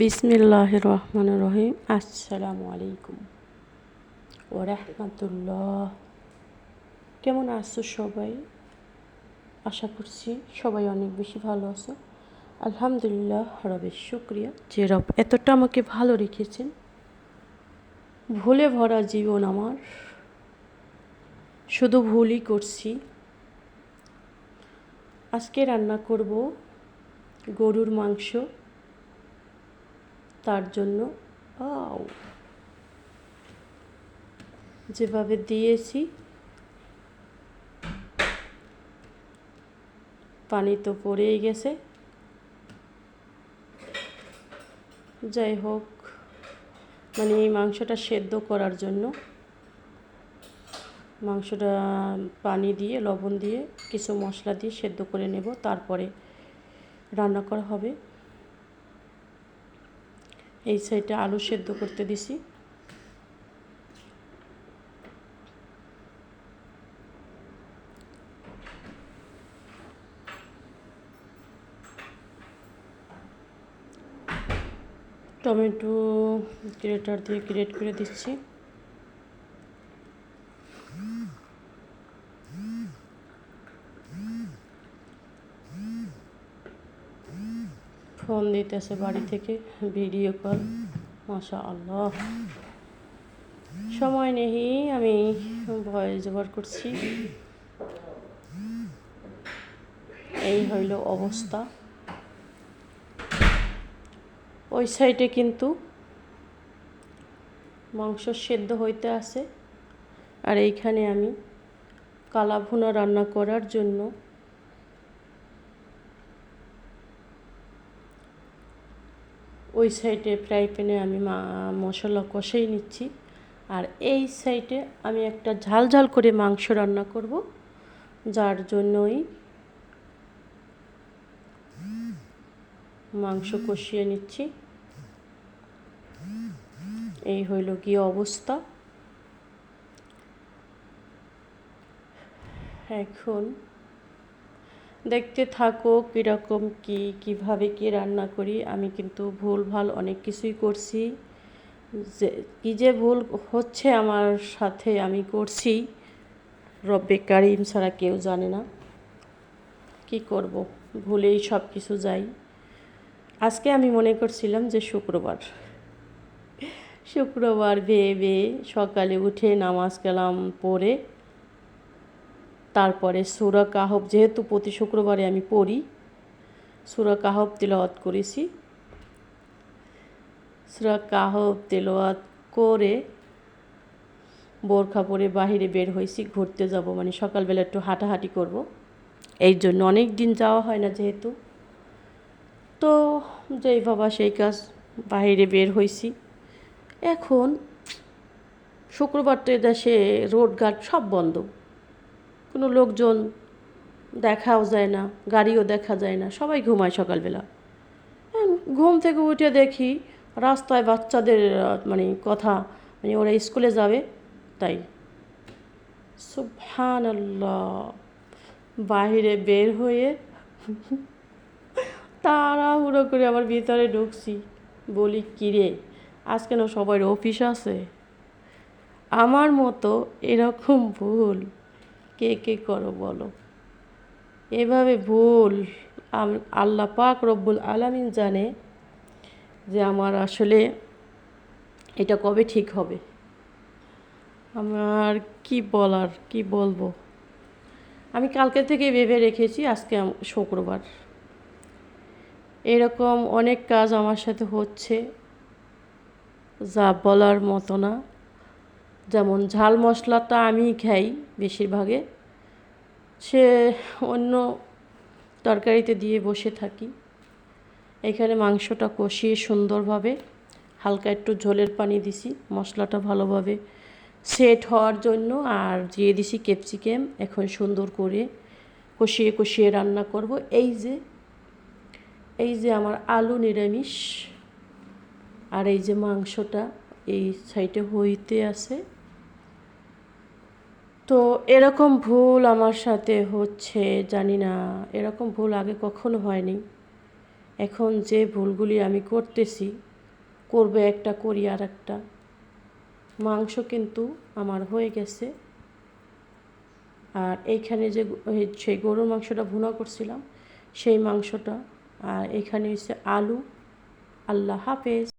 বিসমিল্লাহ রহমান রহিম আসসালামু আলাইকুম ও রহমতুল্লাহ কেমন আছো সবাই? আশা করছি সবাই অনেক বেশি ভালো আছো। আলহামদুলিল্লাহ, রবের শুক্রিয়া। যে রব এতটা আমাকে ভালো রেখেছেন, ভুলে ভরা জীবন আমার। শুধু ভুলই করছি। আজকে রান্না করব গরুর মাংস। তার জন্য। আও যেভাবে দিয়েছি, পানি তো পড়েই গেছে। যাই হোক মানে এই মাংসটা সেদ্ধ করার জন্য, মাংসটা পানি দিয়ে, লবণ দিয়ে, কিছু মশলা দিয়ে সেদ্ধ করে নেব। তারপরে রান্না করা হবে। এই সাইডে আলু সেদ্ধ করতে দিছি। টমেটো গ্রেটার দিয়ে গ্রেট করে দিচ্ছি। ফোন দিতেছে বাড়ি থেকে, ভিডিও কল। মাশা আল্লাহ সময় নেই, আমি ভয়েস জোগাড় করছি। এই হইল অবস্থা। ওই সাইডে কিন্তু মাংস সেদ্ধ হইতে আছে। আর এইখানে আমি কালা ভুনা রান্না করার জন্য ওই সাইডে ফ্রাই প্যানে আমি মশলা কষাই নিচ্ছি। আর এই সাইডে আমি একটা ঝাল ঝাল করে মাংস রান্না করব, যার জন্যই মাংস কষিয়ে নিচ্ছি। এই হইল কি অবস্থা। এখন দেখতে থাকো কীরকম কি, কীভাবে কি রান্না করি। আমি কিন্তু ভুল ভালো অনেক কিছুই করছি। যে, কী যে ভুল হচ্ছে আমার সাথে আমি করছি। রব্বে কারিম ছাড়া কেউ জানে না। কি করব? ভুলেই সব কিছু যাই। আজকে আমি মনে করছিলাম যে শুক্রবার। শুক্রবার ভেবে সকালে উঠে নামাজ কালাম পড়ে তারপরে সুরা কাহব যেহেতু প্রতি শুক্রবারে আমি পড়ি, সুরা কাহব তেলাওয়াত করেছি। সুরা কাহব তেলাওয়াত করে বোরখা পরে বাহিরে বের হয়েছি, ঘুরতে যাব মানে সকালবেলা একটু হাঁটাহাঁটি করব। এই জন্য অনেক দিন যাওয়া হয় না যেহেতু। তো যেই বাবা সেই কাজ, বাহিরে বের হয়েছি। এখন শুক্রবার তো এদেশে রোডঘাট সব বন্ধ। কোনো লোকজন দেখাও যায় না, গাড়িও দেখা যায় না, সবাই ঘুমায় সকালবেলা। ঘুম থেকে উঠে দেখি রাস্তায় বাচ্চাদের মানে কথা মানে ওরা স্কুলে যাবে, তাই। সুবহান বাহিরে বের হয়ে তাড়াহুড়ো করে আবার ভিতরে ঢুকছি। বলি, কিরে, আজ কেন সবার অফিস আছে? আমার মতো এরকম ভুল। কে কে করো বলো? এভাবে ভুল আল্লাহ পাক রব্বুল আলামিন জানে যে আমার আসলে এটা কবে ঠিক হবে। আমার কি বলার, কি বলব? আমি কালকে থেকে ভেবে রেখেছি, আজকে শুক্রবার। এরকম অনেক কাজ আমার সাথে হচ্ছে, যা বলার মতো না। যেমন ঝাল মশলাটা আমি খাই বেশিরভাগে। সে অন্য তরকারিতে দিয়ে বসে থাকি। এখানে মাংসটা কষিয়ে সুন্দরভাবে হালকা একটু ঝোলের পানি দিছি, মশলাটা ভালোভাবে সেট হওয়ার জন্য আর দিয়ে দিছি ক্যাপসিকাম। এখন সুন্দর করে কষিয়ে কষিয়ে রান্না করব। এই যে এই যে আমার আলু নিরামিষ আর এই যে মাংসটা এই সাইডে হইতে আছে। তো এরকম ভুল আমার সাথে হচ্ছে জানি না। এরকম ভুল আগে কখনো হয়নি। এখন যে ভুলগুলি আমি করতেছি, করবে একটা, করি আর একটা মাংস কিন্তু আমার হয়ে গেছে। আর এইখানে যে সেই গরুর মাংসটা ভুনা করছিলাম, সেই মাংসটা। আর এখানে হচ্ছে আলু। আল্লাহ হাফেজ।